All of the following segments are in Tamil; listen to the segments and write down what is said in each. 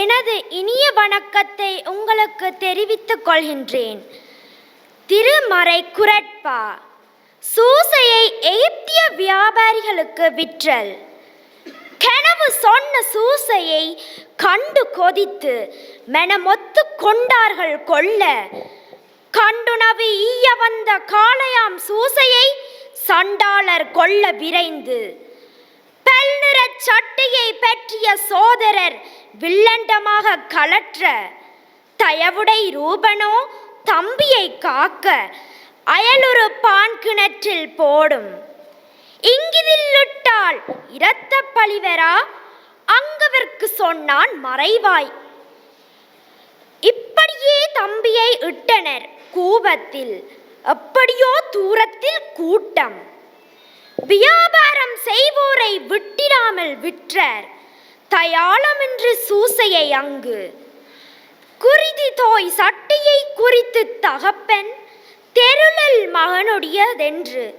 எனது இனிய வணக்கத்தை உங்களுக்கு தெரிவித்துக் கொள்கின்றேன். திருமறை குரட்பா சூசையை எகிப்திய வியாபாரிகளுக்கு விற்றல். கனவு சொன்ன சூசையை கண்டு கொதித்து மெனமொத்து கொண்டார்கள் கொள்ள. கண்டுணவு ஈய வந்த காளையாம் சூசையை சண்டாளர் கொள்ள விரைந்து. பெல்நிறச் சட்டையை பற்றிய சோதரர் வில்லண்டமாக கலற்ற தயவுடை ரூபனோ தம்பியை காக்க அயலுறு பான் கிணற்றில் போடும். இங்கிதில்லுட்டால் இரத்த பழிவரா? அங்கவர்க்கு சொன்னான் மறைவாய். இப்படியே தம்பியை இட்டனர் கூபத்தில் எப்படியோ தூரத்தில் கூட்டம். வியாபாரம் செய்வோரை விட்டிடாமல் விற்றர். தயாளமென்று சூசையை அங்கு. குருதி தோய் சட்டையை குறித்து தகப்பன் தெருளல் மகனுடையதென்று.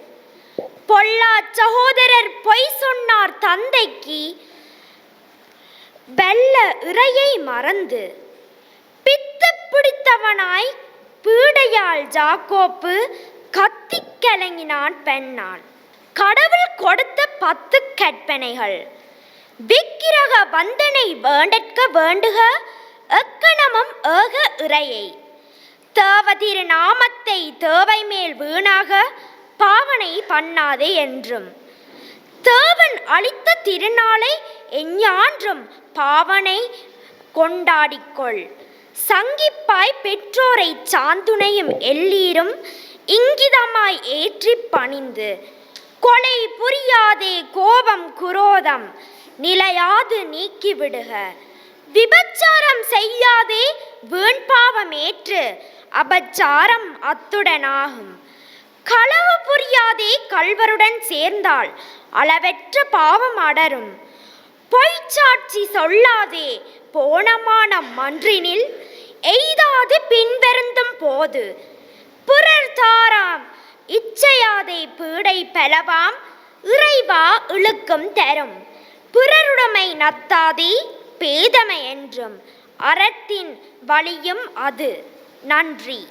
பொல்லா சகோதரர் பொய் சொன்னார் தந்தைக்கு வெல்ல இறையை மறந்து. பித்து பிடித்தவனாய் பீடையால் ஜாக்கோப்பு கத்தி கலங்கினான் பெண்ணான் கடவுள் கொடுத்த பத்து கற்பனைகள். விக்கிரக வந்தனை வேண்டற்க வேண்டுக எக்கணமும் ஏக இறையை. தேவதிரு நாமத்தை தேவை மேல் வீணாக பாவனை பண்ணாதே என்றும். தேவன் அளித்த திருநாளை எஞ்ஞான்றும் பாவனை கொண்டாடிக்கொள். சங்கிப்பாய் பெற்றோரை சாந்துணையும் எல்லீரும் இங்கிதமாய் ஏற்றி பணிந்து. கொலை புரியாதே கோபம் குரோதம். நிலையாது நீக்கிவிடுக விபச்சாரம் செய்யாதே வீண் பாவம் ஏற்று. அபச்சாரம் அத்துடனாகும். களவு புரியாதே கள்வருடன் சேர்ந்தால் அளவற்ற பாவம் அடரும். பொய்ச்சாட்சி சொல்லாதே போனமான மன்றினில். எய்தாது பின்வருந்தும் போது. புறர் தாராம். இச்சையாதே பீடை பெலவாம். இறைவா இழுக்கும் தரும். பிறருடைமை நத்தாதே பேதமை என்றும் அறத்தின் வழியும் அது. நன்றி.